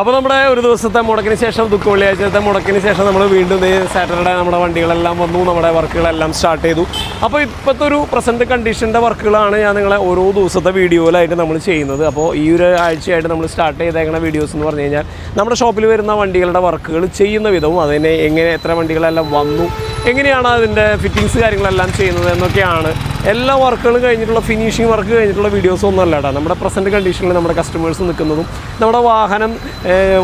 അപ്പോൾ നമ്മുടെ ഒരു ദിവസത്തെ മുടക്കിന് ശേഷം ദുഃഖ വെള്ളിയാഴ്ചത്തെ മുടക്കിന് ശേഷം നമ്മൾ വീണ്ടും സാറ്റർഡേ നമ്മുടെ വണ്ടികളെല്ലാം വന്നു നമ്മുടെ വർക്കുകളെല്ലാം സ്റ്റാർട്ട് ചെയ്തു. അപ്പോൾ ഇപ്പോഴത്തെ ഒരു പ്രസന്റ് കണ്ടീഷന്റെ വർക്കുകളാണ് ഞാൻ നിങ്ങളെ ഓരോ ദിവസത്തെ വീഡിയോയിലായിട്ട് നമ്മൾ ചെയ്യുന്നത്. അപ്പോൾ ഈ ഒരു ആഴ്ചയായിട്ട് നമ്മൾ സ്റ്റാർട്ട് ചെയ്തേക്കുന്ന വീഡിയോസ് എന്ന് പറഞ്ഞു കഴിഞ്ഞാൽ നമ്മുടെ ഷോപ്പിൽ വരുന്ന വണ്ടികളുടെ വർക്കുകൾ ചെയ്യുന്ന വിധവും അതിനെ എങ്ങനെ എത്ര വണ്ടികളെല്ലാം വന്നു എങ്ങനെയാണ് അതിന്റെ ഫിറ്റിങ്സ് കാര്യങ്ങളെല്ലാം ചെയ്യുന്നത് എന്നൊക്കെയാണ് എല്ലാ വർക്കുകളും കഴിഞ്ഞിട്ടുള്ള ഫിനിഷിംഗ് വർക്ക് കഴിഞ്ഞിട്ടുള്ള വീഡിയോസ് ഒന്നും അല്ല കേട്ടോ നമ്മുടെ പ്രസന്റ് കണ്ടീഷനിൽ നമ്മുടെ കസ്റ്റമേഴ്സ് നിൽക്കുന്നതും നമ്മുടെ വാഹനം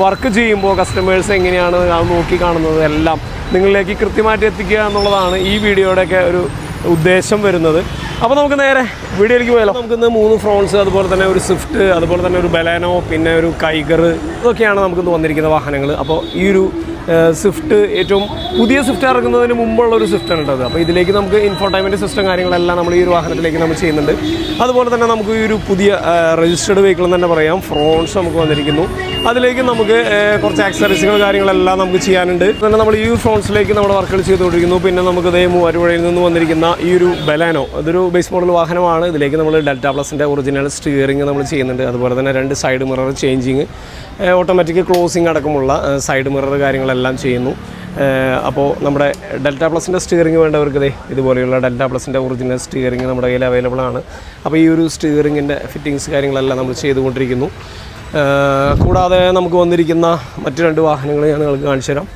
വർക്ക് ചെയ്യുമ്പോൾ കസ്റ്റമേഴ്സ് എങ്ങനെയാണ് അത് നോക്കി കാണുന്നത് എല്ലാം നിങ്ങളിലേക്ക് കൃത്യമായിട്ട് എത്തിക്കുക എന്നുള്ളതാണ് ഈ വീഡിയോയുടെയൊക്കെ ഒരു ഉദ്ദേശം വരുന്നത്. അപ്പോൾ നമുക്ക് നേരെ വീഡിയോയിലേക്ക് പോയാലോ? നമുക്കിന്ന് മൂന്ന് ഫ്രോൺസ് അതുപോലെ തന്നെ ഒരു സ്വിഫ്റ്റ് അതുപോലെ തന്നെ ഒരു ബലാനോ പിന്നെ ഒരു കൈഗർ ഇതൊക്കെയാണ് നമുക്കിന്ന് വന്നിരിക്കുന്ന വാഹനങ്ങൾ അപ്പോൾ ഈ ഒരു സ്വിഫ്റ്റ് ഏറ്റവും പുതിയ സ്വിഫ്റ്റ് ഇറങ്ങുന്നതിന് മുമ്പുള്ള ഒരു സ്വിഫ്റ്റ് ആണ് ഉണ്ടത് അപ്പോൾ ഇതിലേക്ക് നമുക്ക് ഇൻഫോർട്ടൈൻമെന്റ് സിസ്റ്റം കാര്യങ്ങളെല്ലാം നമ്മൾ ഈ ഒരു വാഹനത്തിലേക്ക് നമ്മൾ ചെയ്യുന്നുണ്ട്. അതുപോലെ തന്നെ നമുക്ക് ഈ ഒരു പുതിയ രജിസ്റ്റേർഡ് വെഹിക്കിൾ എന്ന് തന്നെ പറയാം. ഫ്രോൺസ് നമുക്ക് വന്നിരിക്കുന്നു. അതിലേക്ക് നമുക്ക് കുറച്ച് ആക്സറീസുകൾ കാര്യങ്ങളെല്ലാം നമുക്ക് ചെയ്യാനുണ്ട്. തന്നെ നമ്മൾ ഈ ഫ്രോൺസിലേക്ക് നമ്മുടെ വർക്കുകൾ ചെയ്തുകൊണ്ടിരിക്കുന്നു. പിന്നെ നമുക്ക് ഇതേ മൂവാറ്റുപുഴയിൽ നിന്ന് വന്നിരിക്കുന്ന ഈ ഒരു ബലാനോ അതൊരു ബേസ് മോഡൽ വാഹനമാണ്. ഇതിലേക്ക് നമ്മൾ ഡെൽറ്റ പ്ലസിന്റെ ഒറിജിനൽ സ്റ്റിയറിംഗ് നമ്മൾ ചെയ്യുന്നുണ്ട്. അതുപോലെ തന്നെ രണ്ട് side mirror changing automatic closing അടക്കമുള്ള സൈഡ് മിറർ കാര്യങ്ങളെല്ലാം ചെയ്യുന്നു. അപ്പോൾ നമ്മുടെ ഡെൽറ്റ പ്ലസിന്റെ സ്റ്റിയറിംഗ് വേണ്ടവർക്ക് ദേ ഇതുപോലെയുള്ള ഡെൽറ്റ പ്ലസിന്റെ ഒറിജിനൽ സ്റ്റിയറിംഗ് നമ്മുടെ കയ്യിൽ അവൈലബിൾ ആണ്. അപ്പോൾ ഈ ഒരു സ്റ്റിയറിങ്ങിന്റെ ഫിറ്റിങ്സ് കാര്യങ്ങളെല്ലാം നമ്മൾ ചെയ്തുകൊണ്ടിരിക്കുന്നു. കൂടാതെ നമുക്ക് വന്നിരിക്കുന്ന മറ്റ് രണ്ട് വാഹനങ്ങൾ ഞാൻ നിങ്ങൾക്ക് കാണിച്ചു തരാം.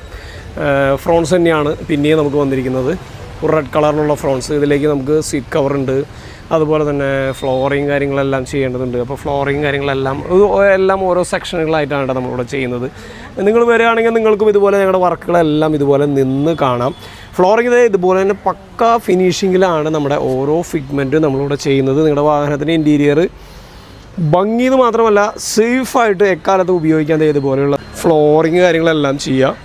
ഫ്രോൺസ് തന്നെയാണ് പിന്നെയും നമുക്ക് വന്നിരിക്കുന്നത്. ഒരു റെഡ് കളറിലുള്ള ഫ്രോൺസ് ഇതിലേക്ക് നമുക്ക് സീറ്റ് കവറുണ്ട് അതുപോലെ തന്നെ ഫ്ലോറിങ് കാര്യങ്ങളെല്ലാം ചെയ്യേണ്ടതുണ്ട്. അപ്പോൾ ഫ്ലോറിങ് കാര്യങ്ങളെല്ലാം എല്ലാം ഓരോ സെക്ഷനുകളായിട്ടാണ് നമ്മളിവിടെ ചെയ്യുന്നത്. നിങ്ങൾ വരികയാണെങ്കിൽ നിങ്ങൾക്കും ഇതുപോലെ ഞങ്ങളുടെ വർക്കുകളെല്ലാം ഇതുപോലെ നിന്ന് കാണാം. ഫ്ലോറിങ് ഇതേ ഇതുപോലെ തന്നെ പക്ക ഫിനിഷിങ്ങിലാണ് നമ്മുടെ ഓരോ ഫിഗ്മെന്റും നമ്മളിവിടെ ചെയ്യുന്നത്. നിങ്ങളുടെ വാഹനത്തിന്റെ ഇന്റീരിയർ ഭംഗി എന്ന് മാത്രമല്ല സേഫായിട്ട് എക്കാലത്ത് ഉപയോഗിക്കാൻ ഇതുപോലെയുള്ള ഫ്ലോറിങ് കാര്യങ്ങളെല്ലാം ചെയ്യുക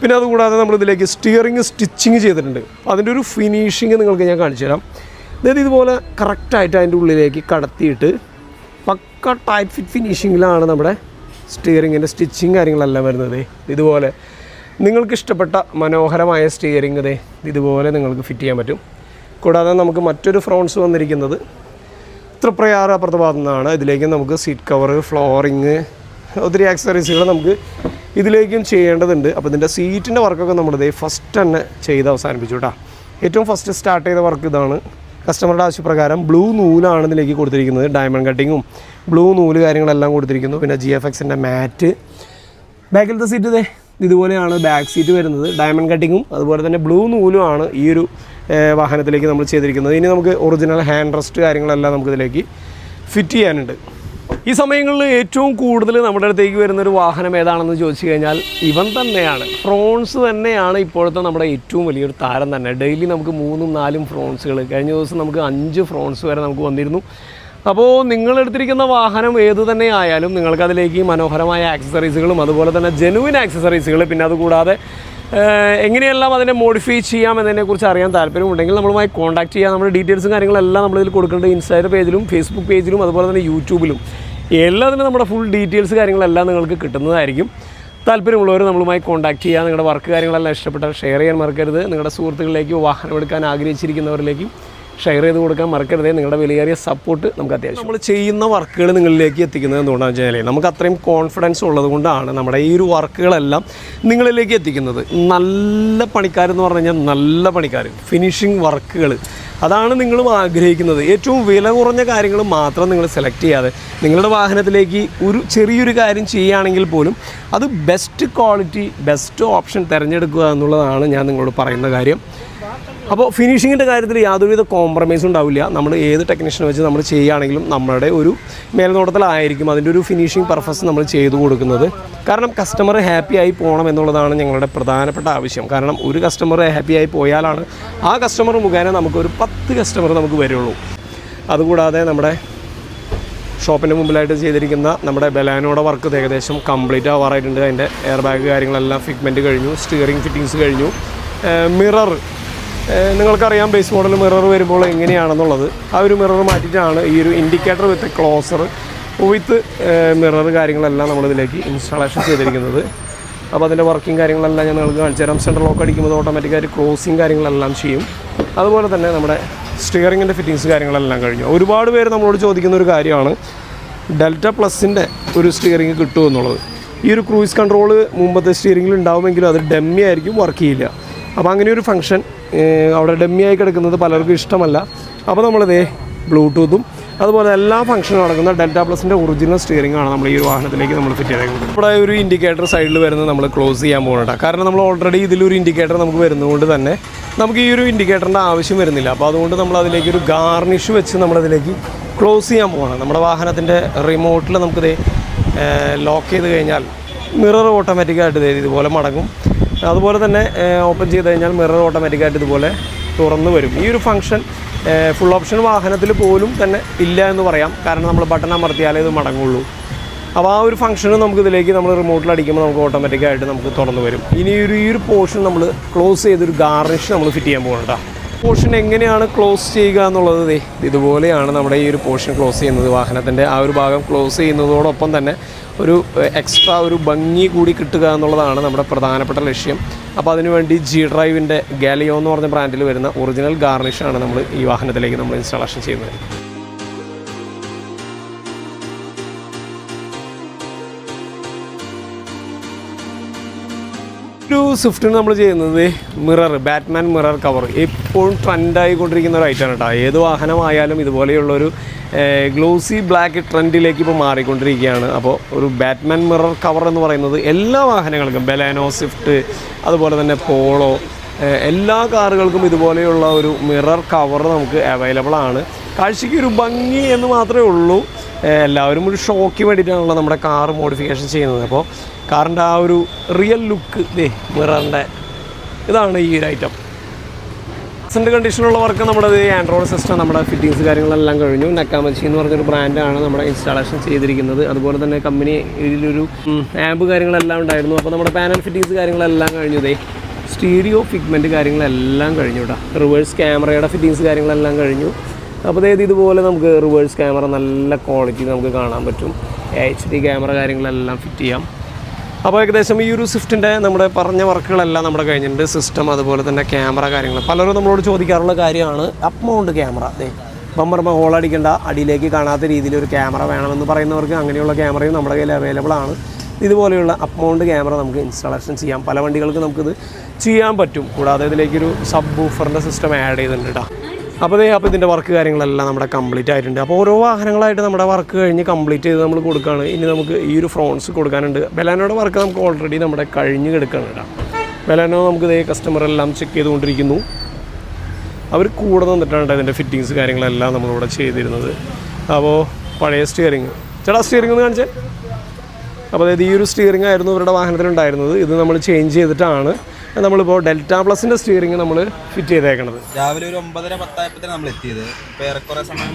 പിന്നെ അതുകൂടാതെ നമ്മളിതിലേക്ക് സ്റ്റിയറിങ് സ്റ്റിച്ചിങ് ചെയ്തിട്ടുണ്ട്. അതിന്റെ ഒരു ഫിനിഷിങ് നിങ്ങൾക്ക് ഞാൻ കാണിച്ചു തരാം അതായത് ഇതുപോലെ കറക്റ്റായിട്ട് അതിന്റെ ഉള്ളിലേക്ക് കടത്തിയിട്ട് പക്ക ടൈറ്റ് ഫിറ്റ് ഫിനിഷിങ്ങിലാണ് നമ്മുടെ സ്റ്റിയറിങ്ങിന്റെ സ്റ്റിച്ചിങ് കാര്യങ്ങളെല്ലാം വരുന്നത് ഇതുപോലെ നിങ്ങൾക്ക് ഇഷ്ടപ്പെട്ട മനോഹരമായ സ്റ്റിയറിങ് ദേ. ഇതുപോലെ നിങ്ങൾക്ക് ഫിറ്റ് ചെയ്യാൻ പറ്റും. കൂടാതെ നമുക്ക് മറ്റൊരു ഫ്രോൺസ് വന്നിരിക്കുന്നത് തൃപ്രയാറ് അപ്പുറത്ത് ഭാഗത്തു നിന്നാണ് ഇതിലേക്ക് നമുക്ക് സീറ്റ് കവർ ഫ്ലോറിങ് ഒത്തിരി ആക്സറീസുകൾ നമുക്ക് ഇതിലേക്കും ചെയ്യേണ്ടതുണ്ട്. അപ്പോൾ ഇതിന്റെ സീറ്റിന്റെ വർക്കൊക്കെ നമ്മൾ ഇതേ ഫസ്റ്റ് തന്നെ ചെയ്ത് അവസാനിപ്പിച്ചു കേട്ടോ. ഏറ്റവും ഫസ്റ്റ് സ്റ്റാർട്ട് ചെയ്ത വർക്ക് ഇതാണ്. കസ്റ്റമറുടെ ആവശ്യപ്രകാരം ബ്ലൂ നൂലാണ് ഇതിലേക്ക് കൊടുത്തിരിക്കുന്നത്. ഡയമണ്ട് കട്ടിങ്ങും ബ്ലൂ നൂൽ കാര്യങ്ങളെല്ലാം കൊടുത്തിരിക്കുന്നു. പിന്നെ ജി എഫ് എക്സിന്റെ മാറ്റ്. ബാക്കിലത്തെ സീറ്റ് ഇതേ. ഇതുപോലെയാണ് ബാക്ക് സീറ്റ് വരുന്നത്. ഡയമണ്ട് കട്ടിങ്ങും അതുപോലെ തന്നെ ബ്ലൂ നൂലുമാണ് ഈ ഒരു വാഹനത്തിലേക്ക് നമ്മൾ ചെയ്തിരിക്കുന്നത്. ഇനി നമുക്ക് ഒറിജിനൽ ഹാൻഡ് റെസ്റ്റ് കാര്യങ്ങളെല്ലാം നമുക്കിതിലേക്ക് ഫിറ്റ് ചെയ്യാനുണ്ട്. ഈ സമയങ്ങളിൽ ഏറ്റവും കൂടുതൽ നമ്മുടെ അടുത്തേക്ക് വരുന്ന ഒരു വാഹനം ഏതാണെന്ന് ചോദിച്ചു കഴിഞ്ഞാൽ ഇവൻ തന്നെയാണ്. ഫ്രോൺസ് തന്നെയാണ് ഇപ്പോഴത്തെ നമ്മുടെ ഏറ്റവും വലിയൊരു താരം തന്നെ. ഡെയിലി നമുക്ക് മൂന്നും നാലും ഫ്രോൺസുകൾ. കഴിഞ്ഞ ദിവസം നമുക്ക് അഞ്ച് ഫ്രോൺസ് വരെ നമുക്ക് വന്നിരുന്നു. അപ്പോൾ നിങ്ങൾ എടുത്തിരിക്കുന്ന വാഹനം ഏത് തന്നെ ആയാലും നിങ്ങൾക്ക് അതിലേക്ക് മനോഹരമായ ആക്സസറീസുകളും അതുപോലെ തന്നെ ജെനുവിൻ ആക്സസറീസുകൾ പിന്നെ അതുകൂടാതെ എങ്ങനെയെല്ലാം അതിനെ മോഡിഫൈ ചെയ്യാം എന്നതിനെക്കുറിച്ച് അറിയാൻ താല്പര്യമുണ്ടെങ്കിൽ നമ്മളുമായി കോൺടാക്ട് ചെയ്യാം. നമ്മുടെ ഡീറ്റെയിൽസും കാര്യങ്ങളെല്ലാം നമ്മളിതിൽ കൊടുക്കേണ്ടത് ഇൻസ്റ്റാഗ്രാം പേജിലും ഫേസ്ബുക്ക് പേജിലും അതുപോലെ തന്നെ യൂട്യൂബിലും എല്ലാത്തിനും നമ്മുടെ ഫുൾ ഡീറ്റെയിൽസ് കാര്യങ്ങളെല്ലാം നിങ്ങൾക്ക് കിട്ടുന്നതായിരിക്കും. താല്പര്യമുള്ളവർ നമ്മളുമായി കോൺടാക്ട് ചെയ്യുക നിങ്ങളുടെ വർക്ക് കാര്യങ്ങളെല്ലാം ഇഷ്ടപ്പെട്ടാൽ ഷെയർ ചെയ്യാൻ മറക്കരുത്. നിങ്ങളുടെ സുഹൃത്തുക്കളിലേക്കും വാഹനം എടുക്കാൻ ആഗ്രഹിച്ചിരിക്കുന്നവരിലേക്ക് ഷെയർ ചെയ്ത് കൊടുക്കാൻ മറക്കരുത്. നിങ്ങളുടെ വിലയേറിയ സപ്പോർട്ട് നമുക്ക് അത്യാവശ്യം. നമ്മൾ ചെയ്യുന്ന വർക്കുകൾ നിങ്ങളിലേക്ക് എത്തിക്കുന്നത് എന്തുകൊണ്ടാണെന്ന് വെച്ചാൽ നമുക്ക് അത്രയും കോൺഫിഡൻസ് ഉള്ളത് കൊണ്ടാണ് നമ്മുടെ ഈ ഒരു വർക്കുകളെല്ലാം നിങ്ങളിലേക്ക് എത്തിക്കുന്നത്. നല്ല പണിക്കാരെന്ന് പറഞ്ഞു കഴിഞ്ഞാൽ നല്ല പണിക്കാർ ഫിനിഷിംഗ് വർക്കുകൾ അതാണ് നിങ്ങളും ആഗ്രഹിക്കുന്നത്. ഏറ്റവും വില കുറഞ്ഞ കാര്യങ്ങൾ മാത്രം നിങ്ങൾ സെലക്ട് ചെയ്യാതെ നിങ്ങളുടെ വാഹനത്തിലേക്ക് ഒരു ചെറിയൊരു കാര്യം ചെയ്യുകയാണെങ്കിൽ പോലും അത് ബെസ്റ്റ് ക്വാളിറ്റി ബെസ്റ്റ് ഓപ്ഷൻ തിരഞ്ഞെടുക്കുക എന്നുള്ളതാണ് ഞാൻ നിങ്ങളോട് പറയുന്ന കാര്യം. അപ്പോൾ ഫിനിഷിങ്ങിന്റെ കാര്യത്തിൽ യാതൊരുവിധ കോംപ്രമൈസും ഉണ്ടാവില്ല. നമ്മൾ ഏത് ടെക്നീഷ്യൻ വെച്ച് നമ്മൾ ചെയ്യുകയാണെങ്കിലും നമ്മുടെ ഒരു മേൽനോട്ടത്തിലായിരിക്കും അതിന്റെ ഒരു ഫിനിഷിംഗ് പർപ്പസ് നമ്മൾ ചെയ്തു കൊടുക്കുന്നത്. കാരണം കസ്റ്റമർ ഹാപ്പി ആയി പോകണം എന്നുള്ളതാണ് ഞങ്ങളുടെ പ്രധാനപ്പെട്ട ആവശ്യം. കാരണം ഒരു കസ്റ്റമർ ഹാപ്പി ആയി പോയാലാണ് ആ കസ്റ്റമർ മുഖേന നമുക്കൊരു പത്ത് കസ്റ്റമർ നമുക്ക് വരുള്ളൂ. അതുകൂടാതെ നമ്മുടെ ഷോപ്പിന്റെ മുമ്പിലായിട്ട് ചെയ്തിരിക്കുന്ന നമ്മുടെ ബലാനോടെ വർക്ക് ഏകദേശം കംപ്ലീറ്റ് ആവാറായിട്ടുണ്ട്. അതിന്റെ എയർ ബാഗ് കാര്യങ്ങളെല്ലാം ഫിറ്റ്മെന്റ് കഴിഞ്ഞു സ്റ്റിയറിംഗ് ഫിറ്റിങ്സ് കഴിഞ്ഞു. മിറർ നിങ്ങൾക്കറിയാം ബേസ് മോഡൽ മിറർ വരുമ്പോൾ എങ്ങനെയാണെന്നുള്ളത്. ആ ഒരു മിറർ മാറ്റിയിട്ടാണ് ഈ ഒരു indicator with closer with mirror കാര്യങ്ങളെല്ലാം നമ്മളിതിലേക്ക് ഇൻസ്റ്റാളേഷൻ ചെയ്തിരിക്കുന്നത്. അപ്പോൾ അതിന്റെ വർക്കിംഗ് കാര്യങ്ങളെല്ലാം ഞാൻ നിങ്ങൾക്ക് കാണിച്ചു തരാം. സെൻട്രൽ ലോക്ക് അടിക്കുമ്പോൾ ഓട്ടോമാറ്റിക്കായിട്ട് ക്ലോസിങ് കാര്യങ്ങളെല്ലാം ചെയ്യും. അതുപോലെ തന്നെ നമ്മുടെ സ്റ്റിയറിങ്ങിന്റെ ഫിറ്റിങ്സ് കാര്യങ്ങളെല്ലാം കഴിഞ്ഞു. ഒരുപാട് പേര് നമ്മളോട് ചോദിക്കുന്ന ഒരു കാര്യമാണ് ഡെൽറ്റ പ്ലസിന്റെ ഒരു സ്റ്റിയറിങ് കിട്ടുമെന്നുള്ളത്. ഈ ഒരു ക്രൂയിസ് കൺട്രോൾ മുമ്പത്തെ സ്റ്റിയറിങ്ങിൽ ഉണ്ടാവുമെങ്കിലും അത് ഡമ്മി ആയിരിക്കും വർക്ക് ചെയ്യില്ല. അപ്പോൾ അങ്ങനെ ഒരു ഫംഗ്ഷൻ അവിടെ ഡമ്മി ആയി കിടക്കുന്നത് പലർക്കും ഇഷ്ടമല്ല. അപ്പോൾ നമ്മളിതേ ബ്ലൂടൂത്തും അതുപോലെ എല്ലാ ഫംഗ്ഷനും നടക്കുന്ന ഡെൽറ്റ പ്ലസിന്റെ ഒറിജിനൽ സ്റ്റിയറിംഗ് ആണ് നമ്മൾ ഈ ഒരു വാഹനത്തിലേക്ക് നമ്മൾ ഫിറ്റ് ചെയ്തേക്കുന്നത്. ഇവിടെ ഒരു ഇൻഡിക്കേറ്റർ സൈഡിൽ വരുന്നത് നമ്മൾ ക്ലോസ് ചെയ്യാൻ പോകുന്നുണ്ട് കാരണം നമ്മൾ ഓൾറെഡി ഇതിലൊരു ഇൻഡിക്കേറ്റർ നമുക്ക് വരുന്നതുകൊണ്ട് തന്നെ നമുക്ക് ഈ ഒരു ഇൻഡിക്കേറ്ററിന്റെ ആവശ്യം വരുന്നില്ല. അപ്പോൾ അതുകൊണ്ട് നമ്മൾ അതിലേക്ക് ഒരു ഗാർണിഷ് വെച്ച് നമ്മളതിലേക്ക് ക്ലോസ് ചെയ്യാൻ പോകണം നമ്മുടെ വാഹനത്തിന്റെ റിമോട്ടിൽ നമുക്കിത് ലോക്ക് ചെയ്ത് കഴിഞ്ഞാൽ മിറർ ഓട്ടോമാറ്റിക്കായിട്ട് ഇതുപോലെ മടങ്ങും. അതുപോലെ തന്നെ ഓപ്പൺ ചെയ്ത് കഴിഞ്ഞാൽ മിറർ ഓട്ടോമാറ്റിക്കായിട്ട് ഇതുപോലെ തുറന്നു വരും. ഈ ഒരു ഫംഗ്ഷൻ ഫുൾ ഓപ്ഷൻ വാഹനത്തിൽ പോലും തന്നെ ഇല്ല എന്ന് പറയാം. കാരണം നമ്മൾ ബട്ടൺ അമർത്തിയാലേ ഇത് മടങ്ങുള്ളൂ. അപ്പോൾ ആ ഒരു ഫംഗ്ഷന് നമുക്ക് ഇതിലേക്ക് നമ്മൾ റിമോട്ടിൽ അടിക്കുമ്പോൾ നമുക്ക് ഓട്ടോമാറ്റിക്കായിട്ട് നമുക്ക് തുറന്നു വരും. ഇനി ഒരു ഈ ഒരു പോർഷൻ നമ്മൾ ക്ലോസ് ചെയ്തൊരു ഗാർണിഷ് നമ്മൾ ഫിറ്റ് ചെയ്യാൻ പോകേണ്ട പോർഷൻ എങ്ങനെയാണ് ക്ലോസ് ചെയ്യുക എന്നുള്ളത് ഇതുപോലെയാണ് നമ്മുടെ ഈ ഒരു പോർഷൻ ക്ലോസ് ചെയ്യുന്നത്. വാഹനത്തിന്റെ ആ ഒരു ഭാഗം ക്ലോസ് ചെയ്യുന്നതോടൊപ്പം തന്നെ ഒരു എക്സ്ട്രാ ഒരു ഭംഗി കൂടി കിട്ടുക എന്നുള്ളതാണ് നമ്മുടെ പ്രധാനപ്പെട്ട ലക്ഷ്യം. അപ്പോൾ അതിനുവേണ്ടി ജി ഡ്രൈവിന്റെ ഗാലിയോ എന്ന് പറഞ്ഞ ബ്രാൻഡിൽ വരുന്ന ഒറിജിനൽ ഗാർണിഷാണ് നമ്മൾ ഈ വാഹനത്തിലേക്ക് നമ്മൾ ഇൻസ്റ്റാളേഷൻ ചെയ്യുന്നത്. സ്വിഫ്റ്റിന് നമ്മൾ ചെയ്യുന്നത് മിറർ ബാറ്റ്മാൻ മിറർ കവർ എപ്പോഴും ട്രെൻഡായിക്കൊണ്ടിരിക്കുന്ന ഒരു ഐറ്റമാണ് കേട്ടോ ഏത് വാഹനമായാലും ഇതുപോലെയുള്ളൊരു ഗ്ലോസി ബ്ലാക്ക് ട്രെൻഡിലേക്ക് ഇപ്പോൾ മാറിക്കൊണ്ടിരിക്കുകയാണ്. അപ്പോൾ ഒരു ബാറ്റ്മാൻ മിറർ കവർ എന്ന് പറയുന്നത് എല്ലാ വാഹനങ്ങൾക്കും ബെലാനോ സ്വിഫ്റ്റ് അതുപോലെ തന്നെ പോളോ എല്ലാ കാറുകൾക്കും ഇതുപോലെയുള്ള ഒരു മിറർ കവർ നമുക്ക് അവൈലബിൾ ആണ്. കാഴ്ചയ്ക്ക് ഒരു ഭംഗി എന്ന് മാത്രമേ ഉള്ളൂ. എല്ലാവരും ഒരു ഷോക്ക് വേണ്ടിയിട്ടാണല്ലോ നമ്മുടെ കാർ മോഡിഫിക്കേഷൻ ചെയ്യുന്നത്. അപ്പോൾ കാറിന്റെ ആ ഒരു റിയൽ ലുക്ക് ദേ മിററിന്റെ ഇതാണ് ഈ ഒരു ഐറ്റം പ്രസന്റ് കണ്ടീഷനുള്ള വർക്ക് നമ്മുടെ ആൻഡ്രോയിഡ് സിസ്റ്റം നമ്മുടെ ഫിറ്റിങ്സ് കാര്യങ്ങളെല്ലാം കഴിഞ്ഞു. നക്കാമച്ചി എന്ന് പറഞ്ഞൊരു ബ്രാൻഡാണ് നമ്മുടെ ഇൻസ്റ്റാളേഷൻ ചെയ്തിരിക്കുന്നത്. അതുപോലെ തന്നെ കമ്പനി ഇതിലൊരു ആമ്പ് കാര്യങ്ങളെല്ലാം ഉണ്ടായിരുന്നു. അപ്പോൾ നമ്മുടെ പാനൽ ഫിറ്റിങ്സ് കാര്യങ്ങളെല്ലാം കഴിഞ്ഞു ദേ. സ്റ്റീരിയോ ഫിഗ്മെന്റ് കാര്യങ്ങളെല്ലാം കഴിഞ്ഞു കേട്ടോ റിവേഴ്സ് ക്യാമറയുടെ ഫിറ്റിങ്സ് കാര്യങ്ങളെല്ലാം കഴിഞ്ഞു. അപ്പോൾ അതായത് ഇതുപോലെ നമുക്ക് റിവേഴ്സ് ക്യാമറ നല്ല ക്വാളിറ്റി നമുക്ക് കാണാൻ പറ്റും. എച്ച് ഡി ക്യാമറ കാര്യങ്ങളെല്ലാം ഫിറ്റ് ചെയ്യാം. അപ്പോൾ ഏകദേശം ഈ ഒരു സ്വിഫ്റ്റിന്റെ നമ്മുടെ പറഞ്ഞ വർക്കുകളെല്ലാം നമ്മുടെ കഴിഞ്ഞിട്ടുണ്ട്. സിസ്റ്റം അതുപോലെ തന്നെ ക്യാമറ കാര്യങ്ങൾ. പലരും നമ്മളോട് ചോദിക്കാറുള്ള കാര്യമാണ് അപ്മൗണ്ട് ക്യാമറ അതെ ബമ്പർമ ഹോൾ അടിക്കേണ്ട അടിയിലേക്ക് കാണാത്ത രീതിയിൽ ഒരു ക്യാമറ വേണമെന്ന് പറയുന്നവർക്ക് അങ്ങനെയുള്ള ക്യാമറയും നമ്മുടെ കയ്യിൽ അവൈലബിൾ ആണ്. ഇതുപോലെയുള്ള അപ്മൗണ്ട് ക്യാമറ നമുക്ക് ഇൻസ്റ്റാളേഷൻ ചെയ്യാം. പല വണ്ടികൾക്ക് നമുക്കിത് ചെയ്യാൻ പറ്റും. കൂടാതെ ഇതിലേക്കൊരു സബ് ബൂഫറിന്റെ സിസ്റ്റം ആഡ് ചെയ്തിട്ടുണ്ട് കേട്ടോ അപ്പോൾ ദേ അപ്പോൾ ഇതിന്റെ വർക്ക് കാര്യങ്ങളെല്ലാം നമ്മുടെ കംപ്ലീറ്റ് ആയിട്ടുണ്ട്. അപ്പോൾ ഓരോ വാഹനങ്ങളായിട്ട് നമ്മുടെ വർക്ക് കഴിഞ്ഞ് കംപ്ലീറ്റ് ചെയ്ത് നമ്മൾ കൊടുക്കുകയാണ് ഇനി നമുക്ക് ഈ ഒരു ഫ്രോൺസ് കൊടുക്കാനുണ്ട്. ബെലാനോയുടെ വർക്ക് നമുക്ക് ഓൾറെഡി നമ്മുടെ കഴിഞ്ഞ് കിടക്കുകയാണ് ബെലാനോ നമുക്ക് ഇതേ കസ്റ്റമർ എല്ലാം ചെക്ക് ചെയ്തുകൊണ്ടിരിക്കുന്നു. അവർ കൂടെ നിന്നിട്ടാണ് ഇതിന്റെ ഫിറ്റിങ്സ് കാര്യങ്ങളെല്ലാം നമ്മളിവിടെ ചെയ്തിരുന്നത്. അപ്പോൾ പഴയ സ്റ്റിയറിങ് ചേട്ടാ സ്റ്റിയറിംഗ് ഒന്ന് കാണിച്ചേ. അപ്പോൾ അതായത് ഈ ഒരു സ്റ്റിയറിംഗ് ആയിരുന്നു ഇവരുടെ വാഹനത്തിലുണ്ടായിരുന്നത്. ഇത് നമ്മൾ ചേഞ്ച് ചെയ്തിട്ടാണ്. നമ്മളിപ്പോൾ ഡെൽറ്റ പ്ലസിന്റെ സ്റ്റിയറിംഗ് നമ്മൾ ഫിറ്റ് ചെയ്തേക്കണത്. രാവിലെ ഒരു ഒമ്പതര പത്തായപ്പോഴത്തേന് നമ്മൾ എത്തിയത്. ഇപ്പോൾ ഏറെക്കുറെ സമയം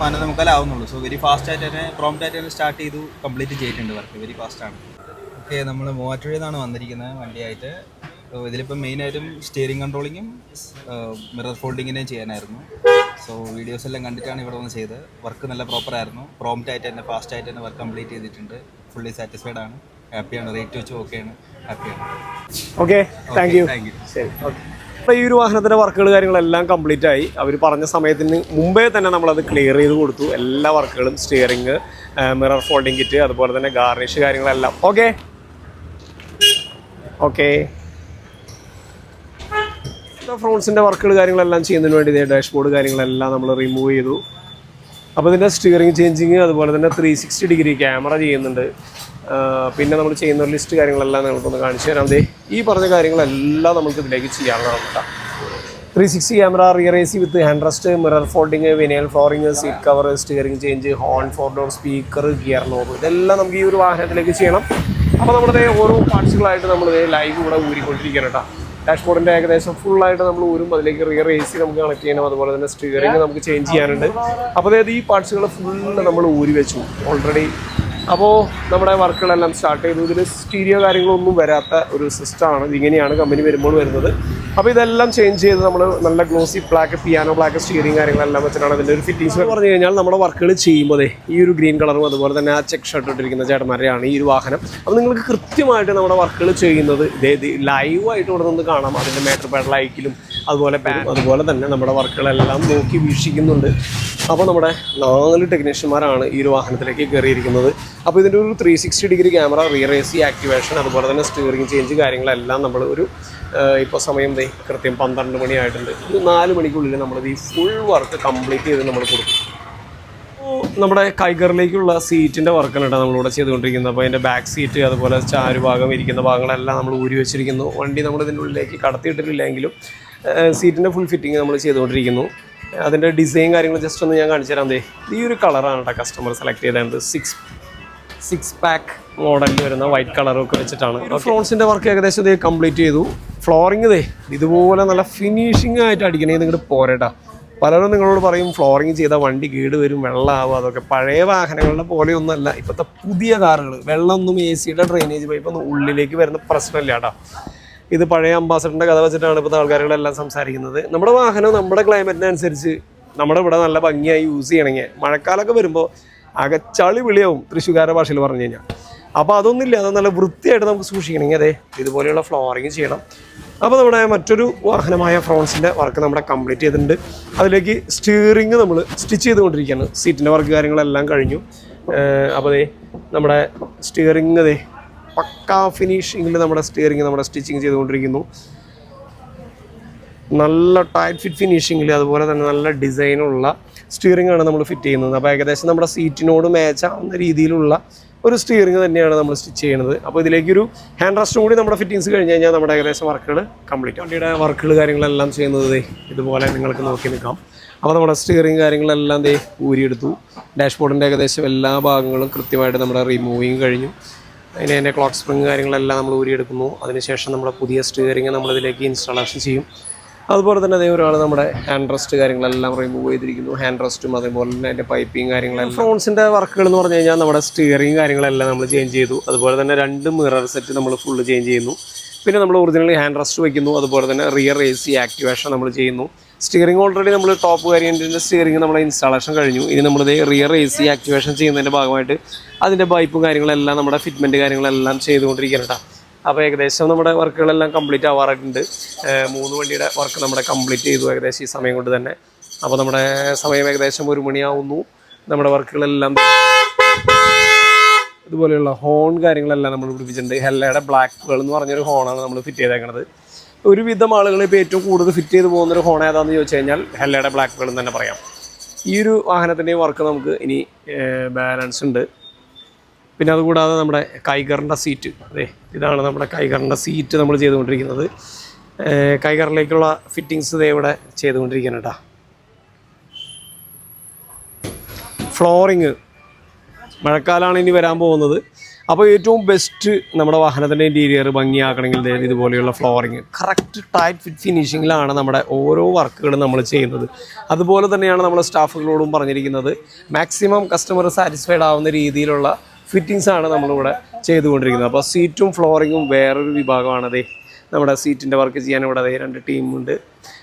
പതിനൊന്ന് മുക്കാലാവുന്നുള്ളൂ സോ വെരി ഫാസ്റ്റ് ആയിട്ട് തന്നെ പ്രോംപ്റ്റ് ആയിട്ട് തന്നെ സ്റ്റാർട്ട് ചെയ്തു കംപ്ലീറ്റ് ചെയ്തിട്ടുണ്ട് വർക്ക് വെരി ഫാസ്റ്റ് ആണ്. ഓക്കെ നമ്മൾ മൂവാറ്റുപുഴയിൽ നിന്നാണ് വന്നിരിക്കുന്നത് വണ്ടിയായിട്ട്. സോ ഇതിലിപ്പോൾ മെയിനായിട്ടും സ്റ്റിയറിംഗ് കൺട്രോളിങ്ങും മിറർ ഫോൾഡിങ്ങിനെയും ചെയ്യാനായിരുന്നു. സോ വീഡിയോസ് എല്ലാം കണ്ടിട്ടാണ് ഇവിടെ വന്ന് ചെയ്തത്. വർക്ക് നല്ല പ്രോപ്പർ ആയിരുന്നു. പ്രോംപ്റ്റ് ആയിട്ട് തന്നെ ഫാസ്റ്റ് ആയിട്ട് തന്നെ വർക്ക് കംപ്ലീറ്റ് ചെയ്തിട്ടുണ്ട്. ഫുള്ളി സാറ്റിസ്ഫൈഡ് ആണ്. ഹാപ്പിയാണ്. റേറ്റ് വെച്ച് ഓക്കെയാണ് ഹാപ്പിയാണ് okay thank you thank you ശരി ഓക്കെ അപ്പോൾ ഈ ഒരു വാഹനത്തിന്റെ വർക്കുകൾ കാര്യങ്ങളെല്ലാം കംപ്ലീറ്റ് ആയി. അവർ പറഞ്ഞ സമയത്തിന് മുമ്പേ തന്നെ നമ്മളത് ക്ലിയർ ചെയ്ത് കൊടുത്തു. എല്ലാ വർക്കുകളും സ്റ്റിയറിങ് മിറർ ഫോൾഡിങ് കിറ്റ് അതുപോലെ തന്നെ ഗാർണിഷ് കാര്യങ്ങളെല്ലാം. ഓക്കെ ഓക്കെ ഫ്രോൺസിന്റെ വർക്കുകൾ കാര്യങ്ങളെല്ലാം ചെയ്യുന്നതിന് വേണ്ടി ഇതേ ഡാഷ്ബോർഡ് കാര്യങ്ങളെല്ലാം നമ്മൾ റിമൂവ് ചെയ്തു. അപ്പോൾ ഇതിന്റെ സ്റ്റിയറിങ് ചേഞ്ചിങ് അതുപോലെ തന്നെ ത്രീ സിക്സ്റ്റി ഡിഗ്രി ക്യാമറ ചെയ്യുന്നുണ്ട്. പിന്നെ നമ്മൾ ചെയ്യുന്ന ഒരു ലിസ്റ്റ് കാര്യങ്ങളെല്ലാം നിങ്ങൾക്കൊന്ന് കാണിച്ചു തരാം. ദേ ഈ പറഞ്ഞ കാര്യങ്ങളെല്ലാം നമുക്ക് ഇതിലേക്ക് ചെയ്യാവുന്നതാണ് കേട്ടോ. Three sixty camera rear A C with hand rest mirror folding vinyl flooring seat cover steering change horn four door speaker gear knob ഇതെല്ലാം നമുക്ക് ഈ ഒരു വാഹനത്തിലേക്ക് ചെയ്യണം. അപ്പോൾ നമ്മുടെ ഓരോ പാർട്സുകളായിട്ട് നമ്മൾ ലൈവ് ഇവിടെ ഊരിക്കൊണ്ടിരിക്കണം കേട്ടോ. ഡാഷ്ബോർഡിന്റെ ഏകദേശം ഫുള്ളായിട്ട് നമ്മൾ ഊരും. അതിലേക്ക് റിയർ എ സി നമുക്ക് കണക്ട് ചെയ്യണം. അതുപോലെ തന്നെ സ്റ്റിയറിംഗ് നമുക്ക് ചേഞ്ച് ചെയ്യാനുണ്ട്. അപ്പോൾ അതായത് ഈ പാർട്സുകൾ ഫുള്ള് നമ്മൾ ഊരി വെച്ചു ഓൾറെഡി അപ്പോൾ നമ്മുടെ വർക്കുകളെല്ലാം സ്റ്റാർട്ട് ചെയ്തു. ഇതിൽ സ്റ്റീരിയോ കാര്യങ്ങളൊന്നും വരാത്ത ഒരു സിസ്റ്റമാണ് ഇങ്ങനെയാണ് കമ്പനി വരുമ്പോൾ വരുന്നത്. അപ്പോൾ ഇതെല്ലാം ചേഞ്ച് ചെയ്ത് നമ്മൾ നല്ല glossy black piano black steering കാര്യങ്ങളെല്ലാം വെച്ചിട്ടാണ് അതിന്റെ ഒരു ഫിറ്റിങ്സ് പറഞ്ഞു കഴിഞ്ഞാൽ നമ്മുടെ വർക്കുകൾ ചെയ്യുമ്പോൾ ഈ ഒരു ഗ്രീൻ കളറും അതുപോലെ തന്നെ ആ ചെക്ക് ഷർട്ട് ഇട്ടിരിക്കുന്ന ചേട്ടന്മാരെയാണ് ഈ ഒരു വാഹനം. അപ്പോൾ നിങ്ങൾക്ക് കൃത്യമായിട്ട് നമ്മുടെ വർക്കുകൾ ചെയ്യുന്നത് ഇതേ ലൈവായിട്ട് ഇവിടെ നിന്ന് കാണാം. അതിന്റെ മേറ്റർ പാഡ് ലൈക്കിലും അതുപോലെ അതുപോലെ തന്നെ നമ്മുടെ വർക്കുകളെല്ലാം നോക്കി വീക്ഷിക്കുന്നുണ്ട്. അപ്പോൾ നമ്മുടെ നാല് ടെക്നീഷ്യന്മാരാണ് ഈ ഒരു വാഹനത്തിലേക്ക് കയറിയിരിക്കുന്നത്. അപ്പോൾ ഇതിന്റെ ഒരു three sixty degree camera rear A C activation അതുപോലെ തന്നെ സ്റ്റിയറിംഗ് ചേഞ്ച് കാര്യങ്ങളെല്ലാം നമ്മൾ ഒരു ഇപ്പോൾ സമയം ദേ കൃത്യം പന്ത്രണ്ട് മണിയായിട്ടുണ്ട് ഒരു നാല് മണിക്കുള്ളിൽ നമ്മളിത് ഈ ഫുൾ വർക്ക് കംപ്ലീറ്റ് ചെയ്ത് നമ്മൾ കൊടുക്കും. നമ്മുടെ കൈഗറിലേക്കുള്ള സീറ്റിന്റെ വർക്കാണ് കേട്ടോ നമ്മളിവിടെ ചെയ്തുകൊണ്ടിരിക്കുന്നത്. അപ്പോൾ അതിന്റെ ബാക്ക് സീറ്റ് അതുപോലെ ചാരുഭാഗം ഇരിക്കുന്ന ഭാഗങ്ങളെല്ലാം നമ്മൾ ഊരി വെച്ചിരിക്കുന്നു. വണ്ടി നമ്മൾ ഇതിന്റെ ഉള്ളിലേക്ക് കടത്തിയിട്ടില്ലെങ്കിലും സീറ്റിന്റെ ഫുൾ ഫിറ്റിംഗ് നമ്മൾ ചെയ്തുകൊണ്ടിരിക്കുന്നു. അതിന്റെ ഡിസൈൻ കാര്യങ്ങൾ ജസ്റ്റ് ഒന്ന് ഞാൻ കാണിച്ചു തരാം ദേ. ഈ ഒരു കളറാണ് കേട്ടോ കസ്റ്റമർ സെലക്ട് ചെയ്തത് സിക്സ് സിക്സ് പാക്ക് മോഡലിൽ വരുന്ന വൈറ്റ് കളറൊക്കെ വെച്ചിട്ടാണ്. ഫ്ലോൺസിന്റെ വർക്ക് ഏകദേശം ഇത് കംപ്ലീറ്റ് ചെയ്തു. ഫ്ലോറിങ് ഇതേ ഇതുപോലെ നല്ല ഫിനിഷിംഗ് ആയിട്ട് അടിക്കണേ നിങ്ങളുടെ പോരേട്ടാ പലരും നിങ്ങളോട് പറയും ഫ്ലോറിങ് ചെയ്ത വണ്ടി കേട് വരും വെള്ളമാവും അതൊക്കെ. പഴയ വാഹനങ്ങളുടെ പോലെയൊന്നുമല്ല ഇപ്പോഴത്തെ പുതിയ കാറുകൾ വെള്ളമൊന്നും എ സിയുടെ ഡ്രെയിനേജ് പൈപ്പ് ഒന്നും ഉള്ളിലേക്ക് വരുന്ന പ്രശ്നമില്ല കേട്ടോ ഇത് പഴയ അംബാസഡറിന്റെ കഥ വെച്ചിട്ടാണ് ഇപ്പോൾ ആൾക്കാരുകളെല്ലാം സംസാരിക്കുന്നത്. നമ്മുടെ വാഹനം നമ്മുടെ ക്ലൈമറ്റിനനുസരിച്ച് നമ്മുടെ ഇവിടെ നല്ല ഭംഗിയായി യൂസ് ചെയ്യണമെങ്കിൽ മഴക്കാലമൊക്കെ വരുമ്പോൾ അകച്ചളി ചളി വിളിയാവും തൃശ്ശൂകാരുടെ ഭാഷയിൽ പറഞ്ഞു കഴിഞ്ഞാൽ. അപ്പോൾ അതൊന്നുമില്ല അത് നല്ല വൃത്തിയായിട്ട് നമുക്ക് സൂക്ഷിക്കണമെങ്കിൽ അതെ ഇതുപോലെയുള്ള ഫ്ലോറിങ് ചെയ്യണം. അപ്പോൾ നമ്മുടെ മറ്റൊരു വാഹനമായ ഫ്രോൺസിന്റെ വർക്ക് നമ്മുടെ കംപ്ലീറ്റ് ചെയ്തിട്ടുണ്ട്. അതിലേക്ക് സ്റ്റിയറിങ് നമ്മൾ സ്റ്റിച്ച് ചെയ്തുകൊണ്ടിരിക്കുകയാണ്. സീറ്റിന്റെ വർക്ക് കാര്യങ്ങളെല്ലാം കഴിഞ്ഞു. അപ്പോൾ അതെ നമ്മുടെ സ്റ്റിയറിങ് അതെ പക്കാ ഫിനിഷിങ്ങിൽ നമ്മുടെ സ്റ്റിയറിംഗ് നമ്മുടെ സ്റ്റിച്ചിങ് ചെയ്തുകൊണ്ടിരിക്കുന്നു. നല്ല ടൈറ്റ് ഫിറ്റ് ഫിനിഷിങ്ങിൽ അതുപോലെ തന്നെ നല്ല ഡിസൈനുള്ള സ്റ്റിയറിംഗ് ആണ് നമ്മൾ ഫിറ്റ് ചെയ്യുന്നത്. അപ്പോൾ ഏകദേശം നമ്മുടെ സീറ്റിനോട് മാച്ച് ആവുന്ന രീതിയിലുള്ള ഒരു സ്റ്റിയറിംഗ് തന്നെയാണ് നമ്മൾ സ്റ്റിച്ച് ചെയ്യുന്നത്. അപ്പോൾ ഇതിലേക്കൊരു ഹാൻഡ് റെസ്റ്റും കൂടി നമ്മുടെ ഫിറ്റിങ്സ് കഴിഞ്ഞ് കഴിഞ്ഞാൽ നമ്മുടെ ഏകദേശം വർക്കുകൾ കംപ്ലീറ്റ് വണ്ടിയുടെ വർക്കുകൾ കാര്യങ്ങളെല്ലാം ചെയ്യുന്നത് ഇതുപോലെ നിങ്ങൾക്ക് നോക്കി നിൽക്കാം. അപ്പോൾ നമ്മുടെ സ്റ്റിയറിംഗ് കാര്യങ്ങളെല്ലാം ദേ ഊരിയെടുത്തു. ഡാഷ്ബോർഡിന്റെ ഏകദേശം എല്ലാ ഭാഗങ്ങളും കൃത്യമായിട്ട് നമ്മുടെ റിമൂവിങ് കഴിഞ്ഞു. അതിന് അതിന്റെ ക്ലോക്ക് സ്പ്രിങ് കാര്യങ്ങളെല്ലാം നമ്മൾ ഊരിയെടുക്കുന്നു. അതിനുശേഷം നമ്മുടെ പുതിയ സ്റ്റിയറിംഗ് നമ്മളിതിലേക്ക് ഇൻസ്റ്റാളേഷൻ ചെയ്യും. അതുപോലെ തന്നെ അതേ ഒരാൾ നമ്മുടെ ഹാൻഡ് റെസ്റ്റ് കാര്യങ്ങളെല്ലാം റിമൂവ് ചെയ്തിരിക്കുന്നു. ഹാൻഡ് റെസ്റ്റും അതേപോലെ തന്നെ അതിന്റെ പൈപ്പിങ് കാര്യങ്ങളെല്ലാം. ഫ്രോൺസിന്റെ വർക്കുകൾ എന്ന് പറഞ്ഞു കഴിഞ്ഞാൽ നമ്മുടെ സ്റ്റിയറിംഗ് കാര്യങ്ങളെല്ലാം നമ്മൾ ചേഞ്ച് ചെയ്തു. അതുപോലെ തന്നെ രണ്ട് മിറർ സെറ്റ് നമ്മൾ ഫുള്ള് ചേഞ്ച് ചെയ്യുന്നു. പിന്നെ നമ്മൾ ഒറിജിനൽ ഹാൻഡ് റെസ്റ്റ് വയ്ക്കുന്നു അതുപോലെ തന്നെ റിയർ എ സി ആക്ടിവേഷൻ നമ്മൾ ചെയ്യുന്നു. സ്റ്റിയറിംഗ് ഓൾറെഡി നമ്മൾ ടോപ്പ് വേരിയന്റിന്റെ സ്റ്റിയറിംഗ് നമ്മൾ ഇൻസ്റ്റാളേഷൻ കഴിഞ്ഞു. ഇനി നമ്മൾ നമ്മളിത് റിയർ എ സി ആക്ടിവേഷൻ ചെയ്യുന്നതിന്റെ ഭാഗമായിട്ട് അതിന്റെ പൈപ്പും കാര്യങ്ങളെല്ലാം നമ്മുടെ ഫിറ്റ്മെന്റ് കാര്യങ്ങളെല്ലാം ചെയ്തുകൊണ്ടിരിക്കുന്നുണ്ട് അപ്പോൾ ഏകദേശം നമ്മുടെ വർക്കുകളെല്ലാം കംപ്ലീറ്റ് ആവാറായിട്ടുണ്ട്. മൂന്ന് വണ്ടിയുടെ വർക്ക് നമ്മുടെ കംപ്ലീറ്റ് ചെയ്തു ഏകദേശം ഈ സമയം കൊണ്ട് തന്നെ. അപ്പോൾ നമ്മുടെ സമയം ഏകദേശം ഒരു മണിയാവുന്നു. നമ്മുടെ വർക്കുകളെല്ലാം ഇതുപോലെയുള്ള ഹോൺ കാര്യങ്ങളെല്ലാം നമ്മൾ പിടിപ്പിച്ചിട്ടുണ്ട്. ഹെല്ലയുടെ ബ്ലാക്കുകൾ എന്ന് പറഞ്ഞൊരു ഹോണാണ് നമ്മൾ ഫിറ്റ് ചെയ്തേക്കുന്നത് ഒരുവിധം ആളുകളെ ഇപ്പോൾ ഏറ്റവും കൂടുതൽ ഫിറ്റ് ചെയ്ത് പോകുന്ന ഒരു ഹോൺ ഏതാണെന്ന് ചോദിച്ചു കഴിഞ്ഞാൽ ഹെല്ലയുടെ ബ്ലാക്ക് എന്ന് തന്നെ പറയാം. ഈ ഒരു വാഹനത്തിന്റെയും വർക്ക് നമുക്ക് ഇനി ബാലൻസ് ഉണ്ട്. പിന്നെ അതുകൂടാതെ നമ്മുടെ കൈകറിന്റെ സീറ്റ് അതെ ഇതാണ് നമ്മുടെ കൈകറിന്റെ സീറ്റ് നമ്മൾ ചെയ്തുകൊണ്ടിരിക്കുന്നത്. കൈകറിലേക്കുള്ള ഫിറ്റിങ്സ് ഇതേ ഇവിടെ ചെയ്തുകൊണ്ടിരിക്കണം കേട്ടോ ഫ്ലോറിങ് മഴക്കാലമാണ് ഇനി വരാൻ പോകുന്നത്. അപ്പോൾ ഏറ്റവും ബെസ്റ്റ് നമ്മുടെ വാഹനത്തിന്റെ ഇന്റീരിയർ ഭംഗിയാക്കണമെങ്കിൽ ഇതുപോലെയുള്ള ഫ്ലോറിങ് കറക്റ്റ് ടൈറ്റ് ഫിറ്റ് ഫിനിഷിങ്ങിലാണ് നമ്മുടെ ഓരോ വർക്കുകളും നമ്മൾ ചെയ്യുന്നത്. അതുപോലെ തന്നെയാണ് നമ്മൾ സ്റ്റാഫുകളോടും പറഞ്ഞിരിക്കുന്നത്. മാക്സിമം കസ്റ്റമർ സാറ്റിസ്ഫൈഡ് ആവുന്ന രീതിയിലുള്ള ഫിറ്റിങ്സ് ആണ് നമ്മളിവിടെ ചെയ്തുകൊണ്ടിരിക്കുന്നത്. അപ്പോൾ സീറ്റും ഫ്ലോറിങ്ങും വേറൊരു വിഭാഗമാണതേ നമ്മുടെ സീറ്റിന്റെ വർക്ക് ചെയ്യാൻ ഇവിടെ അതേ രണ്ട് ടീമുണ്ട്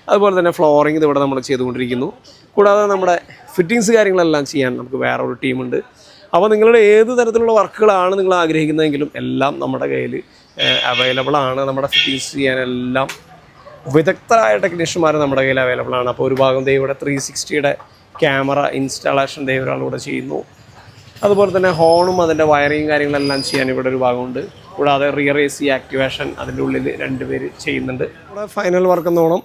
അതുപോലെ തന്നെ ഫ്ലോറിങ് ഇവിടെ നമ്മൾ ചെയ്തുകൊണ്ടിരിക്കുന്നു. കൂടാതെ നമ്മുടെ ഫിറ്റിങ്സ് കാര്യങ്ങളെല്ലാം ചെയ്യാൻ നമുക്ക് വേറൊരു ടീമുണ്ട് അപ്പോൾ നിങ്ങളുടെ ഏത് തരത്തിലുള്ള വർക്കുകളാണ് നിങ്ങൾ ആഗ്രഹിക്കുന്നതെങ്കിലും എല്ലാം നമ്മുടെ കയ്യിൽ അവൈലബിൾ ആണ്. നമ്മുടെ ഫിറ്റിങ്സ് ചെയ്യാനെല്ലാം വിദഗ്ധരായ ടെക്നീഷ്യന്മാർ നമ്മുടെ കയ്യിൽ അവൈലബിൾ ആണ്. അപ്പോൾ ഒരു ഭാഗം ദേ ഇവിടെ ത്രീ സിക്സ്റ്റിയുടെ ക്യാമറ ഇൻസ്റ്റാളേഷൻ ദേ ഒരാളിവിടെ ചെയ്യുന്നു. അതുപോലെ തന്നെ ഹോണും അതിന്റെ വയറിങ് കാര്യങ്ങളെല്ലാം ചെയ്യാൻ ഇവിടെ ഒരു ഭാഗമുണ്ട്. കൂടാതെ റിയർ എ സി ആക്ടിവേഷൻ അതിന്റെ ഉള്ളിൽ രണ്ടുപേര് ചെയ്യുന്നുണ്ട്. നമ്മുടെ ഫൈനൽ വർക്ക് എന്നോണം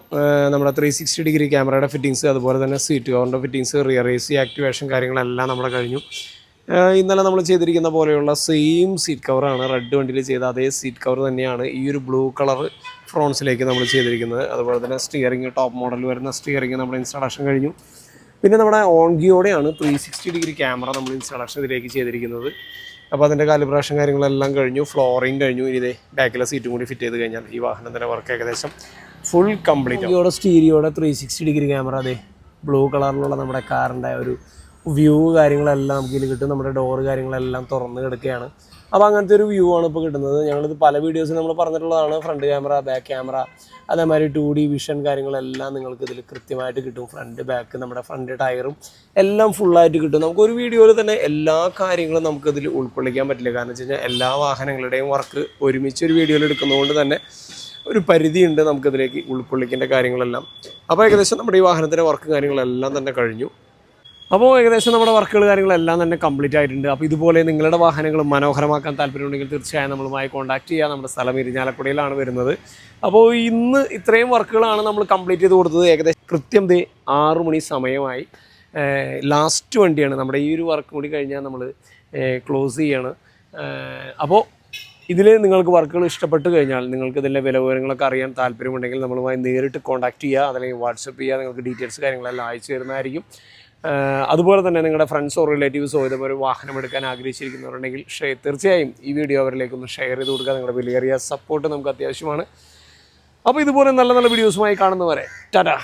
നമ്മുടെ ത്രീ സിക്സ്റ്റി ഡിഗ്രി ക്യാമറയുടെ ഫിറ്റിങ്സ് അതുപോലെ തന്നെ seat കവറിന്റെ fittings rear A C activation കാര്യങ്ങളെല്ലാം നമ്മുടെ കഴിഞ്ഞു. ഇന്നലെ നമ്മൾ ചെയ്തിരിക്കുന്ന പോലെയുള്ള സെയിം സീറ്റ് കവറാണ് റെഡ് വണ്ടിയിൽ ചെയ്ത അതേ സീറ്റ് കവർ തന്നെയാണ് ഈ ഒരു ബ്ലൂ കളർ ഫ്രോൺസിലേക്ക് നമ്മൾ ചെയ്തിരിക്കുന്നത്. അതുപോലെ തന്നെ സ്റ്റിയറിംഗ് ടോപ്പ് മോഡൽ വരുന്ന സ്റ്റിയറിംഗ് നമ്മൾ ഇൻസ്റ്റാളേഷൻ കഴിഞ്ഞു. പിന്നെ നമ്മുടെ ഓൺഗിയോടെയാണ് ത്രീ സിക്സ്റ്റി ഡിഗ്രി ക്യാമറ നമ്മൾ ഇൻസ്റ്റാളേഷൻ ഇതിലേക്ക് ചെയ്തിരിക്കുന്നത്. അപ്പോൾ അതിന്റെ കാലിബ്രേഷൻ കാര്യങ്ങളെല്ലാം കഴിഞ്ഞു. ഫ്ലോറിങ് കഴിഞ്ഞു. ഇനി ഇതേ ബാക്കിലെ സീറ്റും കൂടി ഫിറ്റ് ചെയ്ത് കഴിഞ്ഞാൽ ഈ വാഹനത്തിന്റെ വർക്ക് ഏകദേശം ഫുൾ കംപ്ലീറ്റ് ഓൺഗിയോടെ സ്റ്റീരിയോടെ ത്രീ സിക്സ്റ്റി ഡിഗ്രി ക്യാമറ അതെ ബ്ലൂ കളറിലുള്ള നമ്മുടെ കാറിന്റെ ഒരു വ്യൂ കാര്യങ്ങളെല്ലാം നമുക്ക് ഇതിൽ കിട്ടും. നമ്മുടെ ഡോർ കാര്യങ്ങളെല്ലാം തുറന്ന് കിടക്കുകയാണ്. അപ്പോൾ അങ്ങനത്തെ ഒരു വ്യൂ ആണ് ഇപ്പോൾ കിട്ടുന്നത്. ഞങ്ങളിത് പല വീഡിയോസിൽ നമ്മൾ പറഞ്ഞിട്ടുള്ളതാണ്. ഫ്രണ്ട് ക്യാമറ ബാക്ക് ക്യാമറ അതേമാതിരി ടു ഡി വിഷൻ കാര്യങ്ങളെല്ലാം നിങ്ങൾക്ക് ഇതിൽ കൃത്യമായിട്ട് കിട്ടും. ഫ്രണ്ട് ബാക്ക് നമ്മുടെ ഫ്രണ്ട് ടയറും എല്ലാം ഫുള്ളായിട്ട് കിട്ടും. നമുക്ക് ഒരു വീഡിയോയിൽ തന്നെ എല്ലാ കാര്യങ്ങളും നമുക്ക് ഇതിൽ ഉൾക്കൊള്ളിക്കാൻ പറ്റില്ല. കാരണം വെച്ച് കഴിഞ്ഞാൽ എല്ലാ വാഹനങ്ങളുടെയും വർക്ക് ഒരുമിച്ച് ഒരു വീഡിയോയിൽ എടുക്കുന്നതുകൊണ്ട് തന്നെ ഒരു പരിധിയുണ്ട് നമുക്കിതിലേക്ക് ഉൾക്കൊള്ളിക്കേണ്ട കാര്യങ്ങളെല്ലാം. അപ്പോൾ ഏകദേശം നമ്മുടെ ഈ വാഹനത്തിന്റെ വർക്ക് കാര്യങ്ങളെല്ലാം തന്നെ കഴിഞ്ഞു. അപ്പോൾ ഏകദേശം നമ്മുടെ വർക്കുകൾ കാര്യങ്ങളെല്ലാം തന്നെ കംപ്ലീറ്റ് ആയിട്ടുണ്ട്. അപ്പോൾ ഇതുപോലെ നിങ്ങളുടെ വാഹനങ്ങൾ മനോഹരമാക്കാൻ താല്പര്യമുണ്ടെങ്കിൽ തീർച്ചയായും നമ്മളുമായി കോൺടാക്റ്റ് ചെയ്യുക. നമ്മുടെ സ്ഥലം ഇരിഞ്ഞാലക്കുടയിലാണ് വരുന്നത്. അപ്പോൾ ഇന്ന് ഇത്രയും വർക്കുകളാണ് നമ്മൾ കംപ്ലീറ്റ് ചെയ്ത് കൊടുത്തത്. ഏകദേശം കൃത്യം ദേ ആറ് മണി സമയമായി. ലാസ്റ്റ് വണ്ടിയാണ്. നമ്മുടെ ഈ ഒരു വർക്ക് കൂടി കഴിഞ്ഞാൽ നമ്മൾ ക്ലോസ് ചെയ്യാണ്. അപ്പോൾ ഇതിൽ നിങ്ങൾക്ക് വർക്കുകൾ ഇഷ്ടപ്പെട്ട് കഴിഞ്ഞാൽ നിങ്ങൾക്ക് ഇതിന്റെ വില വിവരങ്ങളൊക്കെ അറിയാൻ താല്പര്യമുണ്ടെങ്കിൽ നമ്മളുമായി നേരിട്ട് കോൺടാക്ട് ചെയ്യുക. അതല്ലെങ്കിൽ വാട്സപ്പ് ചെയ്യുക. നിങ്ങൾക്ക് ഡീറ്റെയിൽസ് കാര്യങ്ങളെല്ലാം അയച്ചു തരുന്നതായിരിക്കും. അതുപോലെ തന്നെ നിങ്ങളുടെ ഫ്രണ്ട്സോ റിലേറ്റീവ്സോ ഇതുപോലെ വാഹനം എടുക്കാൻ ആഗ്രഹിച്ചിരിക്കുന്നവരുണ്ടെങ്കിൽ ഷെയർ തീർച്ചയായും ഈ വീഡിയോ അവരിലേക്കൊന്ന് ഷെയർ ചെയ്ത് കൊടുക്കുക നിങ്ങളുടെ വിലയേറിയ സപ്പോർട്ട് നമുക്ക് അത്യാവശ്യമാണ്. അപ്പോൾ ഇതുപോലെ നല്ല നല്ല വീഡിയോസുമായി കാണുന്നവരെ ടാറ്റാ.